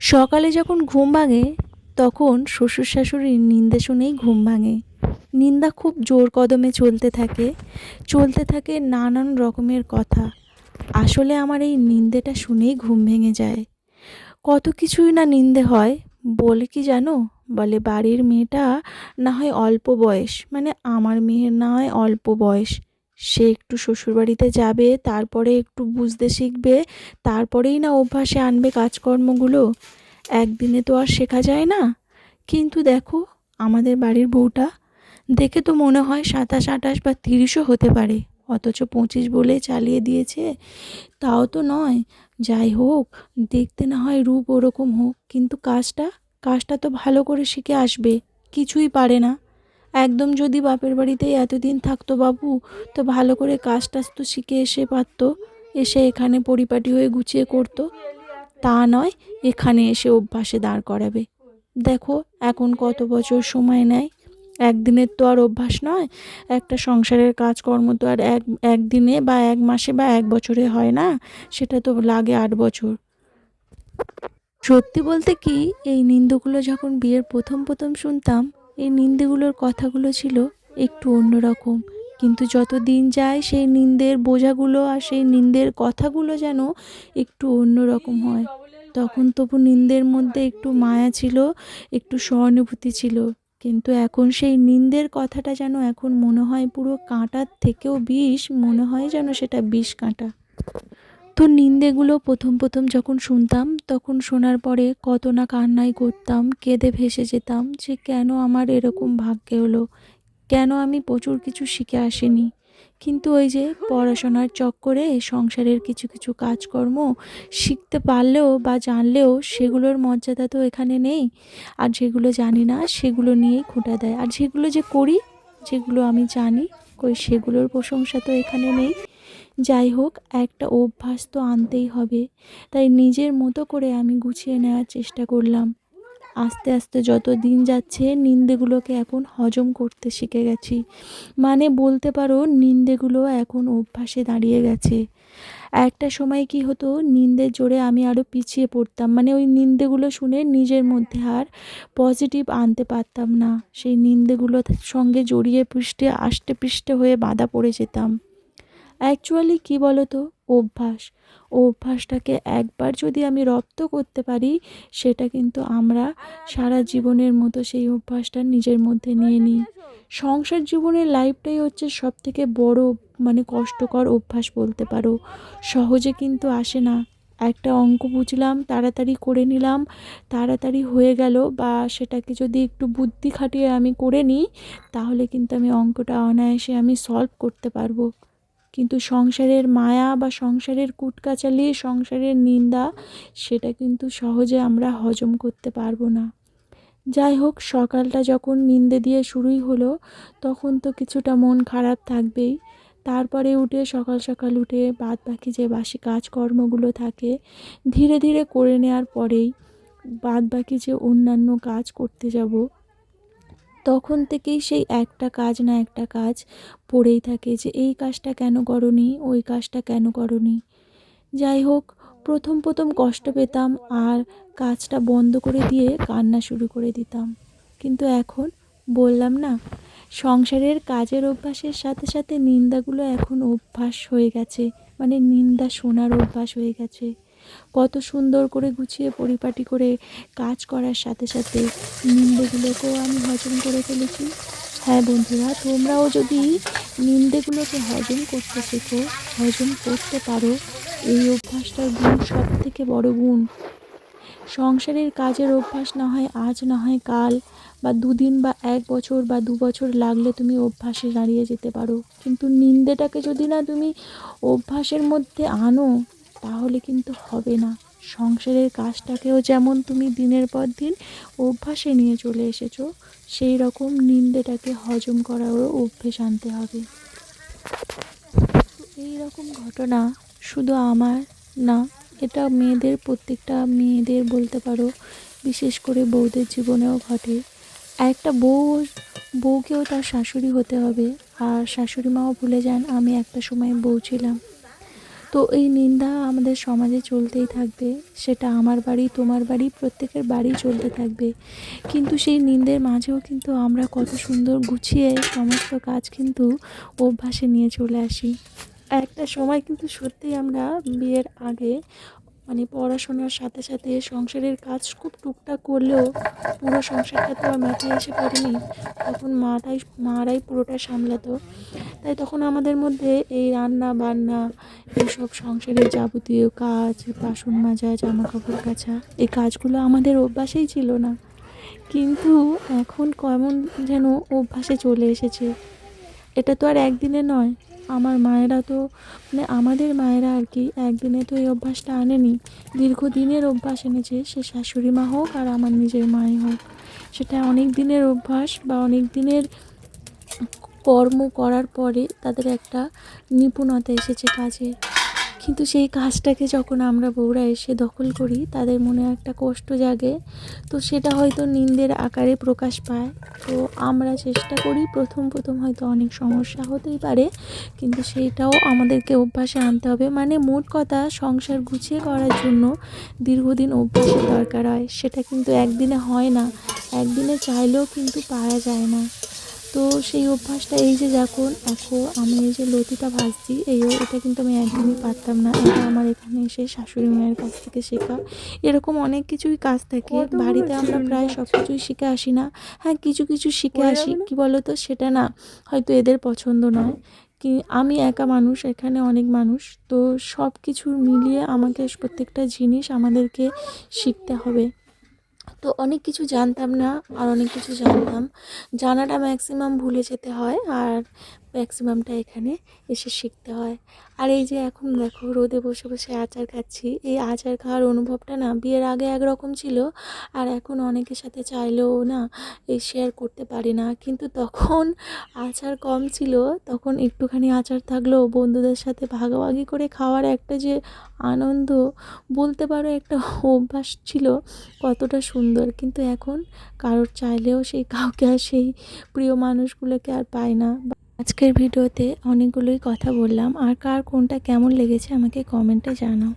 সকালে যখন ঘুম ভাঙে, তখন শ্বশুর শাশুড়ির নিন্দে শুনেই ঘুম ভাঙে। নিন্দা খুব জোর কদমে চলতে থাকে চলতে থাকে নানান রকমের কথা। আসলে আমার এই নিন্দেটা শুনেই ঘুম ভেঙে যায়। কত কিছুই না নিন্দে হয়, বলে কি জানো? বলে, বাড়ির মেয়েটা না হয় অল্প বয়স। মানে আমার মেয়ের না হয় অল্প বয়স। সে একটু শ্বশুরবাড়িতে যাবে, তারপরে একটু বুঝতে শিখবে, তারপরেই না অভ্যাসে আনবে কাজকর্মগুলো। একদিনে তো আর শেখা যায় না। কিন্তু দেখো, আমাদের বাড়ির বউটা, দেখে তো মনে হয় সাতাশ, আঠাশ বা তিরিশও হতে পারে। অথচ পঁচিশ বলে চালিয়ে দিয়েছে, তাও তো নয়। যাই হোক, দেখতে না হয় রূপ ওরকম হোক, কিন্তু কাজটা কাজটা তো ভালো করে শিখে আসবে, কিছুই পারে না। একদম যদি বাপের বাড়িতেই এতদিন থাকতো বাবু, তো ভালো করে কাজ টাজ তো শিখে এসে পারতো, এসে এখানে পরিপাটি হয়ে গুছিয়ে করতো। তা নয়, এখানে এসে অভ্যাসে দাঁড় করাবে। দেখো, এখন কত বছর সময় নেয়। একদিনের তো আর অভ্যাস নয়, একটা সংসারের কাজকর্ম তো আর এক, একদিনে বা এক মাসে বা এক বছরে হয় না, সেটা তো লাগে আট বছর। সত্যি বলতে কি, এই নিন্দগুলো যখন বিয়ের প্রথম প্রথম শুনতাম এই নিন্দেগুলোর কথাগুলো ছিল একটু অন্যরকম। কিন্তু যত দিন যায়, সেই নিন্দের বোঝাগুলো আর সেই নিন্দের কথাগুলো যেন একটু অন্যরকম হয়। তখন তবু নিন্দের মধ্যে একটু মায়া ছিল, একটু সহানুভূতি ছিল। কিন্তু এখন সেই নিন্দের কথাটা যেন এখন মনে হয় পুরো কাঁটার থেকেও বিষ, মনে হয় যেন সেটা বিষ কাঁটা। তো নিন্দেগুলো প্রথম প্রথম যখন শুনতাম, তখন শোনার পরে কত না কান্নাই করতাম, কেঁদে ভেসে যেতাম যে কেন আমার এরকম ভাগ্যে হলো, কেন আমি প্রচুর কিছু শিখে আসিনি। কিন্তু ওই যে পড়াশোনার চক্করে সংসারের কিছু কিছু কাজকর্ম শিখতে পারলেও বা জানলেও সেগুলোর মর্যাদা তো এখানে নেই। আর যেগুলো জানি না সেগুলো নিয়েই খোঁটা দেয়। আর যেগুলো যে করি, যেগুলো আমি জানি, কই সেগুলোর প্রশংসা তো এখানে নেই। যাই হোক, একটা অভ্যাস তো আনতেই হবে। তাই নিজের মতো করে আমি গুছিয়ে নেওয়ার চেষ্টা করলাম। আস্তে আস্তে যত দিন যাচ্ছে, নিন্দেগুলোকে এখন হজম করতে শিখে গেছি। মানে বলতে পারো, নিন্দেগুলো এখন অভ্যাসে দাঁড়িয়ে গেছে। একটা সময় কি হতো, নিন্দের জোরে আমি আরও পিছিয়ে পড়তাম। মানে ওই নিন্দেগুলো শুনে নিজের মধ্যে আর পজিটিভ আনতে পারতাম না। সেই নিন্দেগুলোর সঙ্গে জড়িয়ে পৃষ্ঠে, আষ্টে পৃষ্ঠে হয়ে বাঁধা পড়ে যেতাম। অ্যাকচুয়ালি কী বলো তো অভ্যাস। অভ্যাসটাকে একবার যদি আমি রপ্ত করতে পারি, সেটা কিন্তু আমরা সারা জীবনের মতো সেই অভ্যাসটা নিজের মধ্যে নিয়ে নিই। সংসার জীবনের লাইফটাই হচ্ছে সব থেকে বড় মানে কষ্টকর অভ্যাস বলতে পারো। সহজে কিন্তু আসে না। একটা অঙ্ক বুঝলাম, তাড়াতাড়ি করে নিলাম, তাড়াতাড়ি হয়ে গেল বা সেটাকে যদি একটু বুদ্ধি খাটিয়ে আমি করে নিই, তাহলে কিন্তু আমি অঙ্কটা অনায়াসে আমি সলভ করতে পারব। কিন্তু সংসারের মায়া বা সংসারের কুটকাচালি, সংসারের নিন্দা, সেটা কিন্তু সহজে আমরা হজম করতে পারব না। যাই হোক, সকালটা যখন নিন্দে দিয়ে শুরুই হলো, তখন তো কিছুটা মন খারাপ থাকবেই। তারপরে উঠে সকাল সকাল উঠে বাদ বাকি যে বাসি কাজকর্মগুলো থাকে, ধীরে ধীরে করে নেওয়ার পরেই বাদ বাকি যে অন্যান্য কাজ করতে যাব তখন থেকেই সেই একটা কাজ না একটা কাজ পড়েই থাকে যে, এই কাজটা কেন করনি? ওই কাজটা কেন করনি? যাই হোক, প্রথম প্রথম কষ্ট পেতাম আর কাজটা বন্ধ করে দিয়ে কান্না শুরু করে দিতাম। কিন্তু এখন বললাম না, সংসারের কাজের অভ্যাসের সাথে সাথে নিন্দাগুলো এখন অভ্যাস হয়ে গেছে মানে নিন্দা শোনার অভ্যাস হয়ে গেছে। কত সুন্দর করে গুছিয়ে পরিপাটি করে কাজ করার সাথে সাথে নিন্দেগুলোকেও আমি হজম করে ফেলেছি। হ্যাঁ বন্ধুরা, তোমরাও যদি নিন্দেগুলোকে হজম করতে শেখো, হজম করতে পারো, এই অভ্যাসটার গুণ সব থেকে বড় গুণ। সংসারের কাজের অভ্যাস না হয় আজ, না হয় কাল, বা দুদিন, বা এক বছর, বা দু বছর লাগলে তুমি অভ্যাসে দাঁড়িয়ে যেতে পারো। কিন্তু নিন্দেটাকে যদি না তুমি অভ্যাসের মধ্যে আনো তাহলে কিন্তু হবে না। সংসারের কাজটাকেও যেমন তুমি দিনের পর দিন অভ্যাসে নিয়ে চলে এসেছ, সেই রকম নিন্দেটাকে হজম করারও অভ্যেস আনতে হবে। এই রকম ঘটনা শুধু আমার না, এটা মেয়েদের, প্রত্যেকটা মেয়েদের বলতে পারো, বিশেষ করে বউদের জীবনেও ঘটে। একটা বউ, বউকেও তার শাশুড়ি হতে হবে, আর শাশুড়ি মাও ভুলে যান, আমি একটা সময় বউ ছিলাম। তো এই নিন্দা আমাদের সমাজে চলতেই থাকবে। সেটা আমার বাড়ি, তোমার বাড়ি, প্রত্যেকের বাড়ি চলতে থাকবে। কিন্তু সেই নিন্দের মাঝেও কিন্তু আমরা কত সুন্দর গুছিয়ে সমস্ত কাজ কিন্তু অভ্যাসে নিয়ে চলে আসি। একটা সময় কিন্তু সত্যিই আমরা বিয়ের আগে মানে পড়াশোনার সাথে সাথে সংসারের কাজ খুব টুকটাক করলেও পুরো সংসারটা তো আর মাথায় এসে পড়েনি। তখন মাটাই মারাই পুরোটা সামলাতো। তাই তখন আমাদের মধ্যে এই রান্না বান্না, এইসব সংসারের যাবতীয় কাজ, বাসন মাজা জামা কাপড় কাচা, এই কাজগুলো আমাদের অভ্যাসেই ছিল না। কিন্তু এখন কেমন যেন অভ্যাসে চলে এসেছে। এটা তো আর একদিনে নয়। আমার মায়েরা তো মানে আমাদের মায়েরা আর কি একদিনে তো এই অভ্যাসটা আনেনি। দীর্ঘদিনের অভ্যাস এনেছে, সে শাশুড়ি মা হোক আর আমার নিজের মাই হোক। সেটা অনেক দিনের অভ্যাস বা অনেক দিনের কর্ম করার পরে তাদের একটা নিপুণতা এসেছে কাজে। কিন্তু সেই কাজটাকে যখন আমরা বউরা এসে দখল করি, তাদের মনে একটা কষ্ট জাগে। তো সেটা হয়তো নিন্দের আকারে প্রকাশ পায়। তো আমরা চেষ্টা করি প্রথম প্রথম হয়তো অনেক সমস্যা হতেই পারে, কিন্তু সেইটাও আমাদেরকে অভ্যাসে আনতে হবে। মানে মোট কথা, সংসার গুছিয়ে করার জন্য দীর্ঘদিন অভ্যাসের দরকার হয়। সেটা কিন্তু একদিনে হয় না। একদিনে চাইলেও কিন্তু পারা যায় না। তো সেই অভ্যাসটা এই যে যখন এখন আমি এই যে লতিটা ভাজছি এই এটা কিন্তু আমি একদমই পারতাম না। এটা আমার এখানে এসে শাশুড়ি মায়ের কাছ থেকে শেখা। এরকম অনেক কিছুই কাজ থাকে। বাড়িতে আমরা প্রায় সব কিছুই শিখে আসি না। হ্যাঁ কিছু কিছু শিখে আসি। কি বলো তো সেটা না। হয়তো এদের পছন্দ নয়। কি আমি একা মানুষ এখানে অনেক মানুষ। তো সব কিছু মিলিয়ে আমাকে প্রত্যেকটা জিনিস আমাদেরকে শিখতে হবে। তো অনেক কিছু জানতাম না আর অনেক কিছু জানতাম। জানাটা ম্যাক্সিমাম ভুলে যেতে হয় আর ম্যাক্সিমামটা এখানে এসে শিখতে হয়। আর এই যে এখন দেখো রোদে বসে বসে আচার খাচ্ছি, এই আচার খাওয়ার অনুভবটা না বিয়ের আগে একরকম ছিল, আর এখন অনেকের সাথে চাইলেও না এই শেয়ার করতে পারি না। কিন্তু তখন আচার কম ছিল, তখন একটুখানি আচার থাকলেও বন্ধুদের সাথে ভাগাভাগি করে খাওয়ার একটা যে আনন্দ বলতে পারো একটা অভ্যাস ছিল কতটা সুন্দর। কিন্তু এখন কারোর চাইলেও সেই কাউকে আর সেই প্রিয় মানুষগুলোকে আর পায় না। আজকের ভিডিওতে অনেকগুলোই কথা বললাম। আর কার কোনটা কেমন লেগেছে আমাকে কমেন্টে জানাও।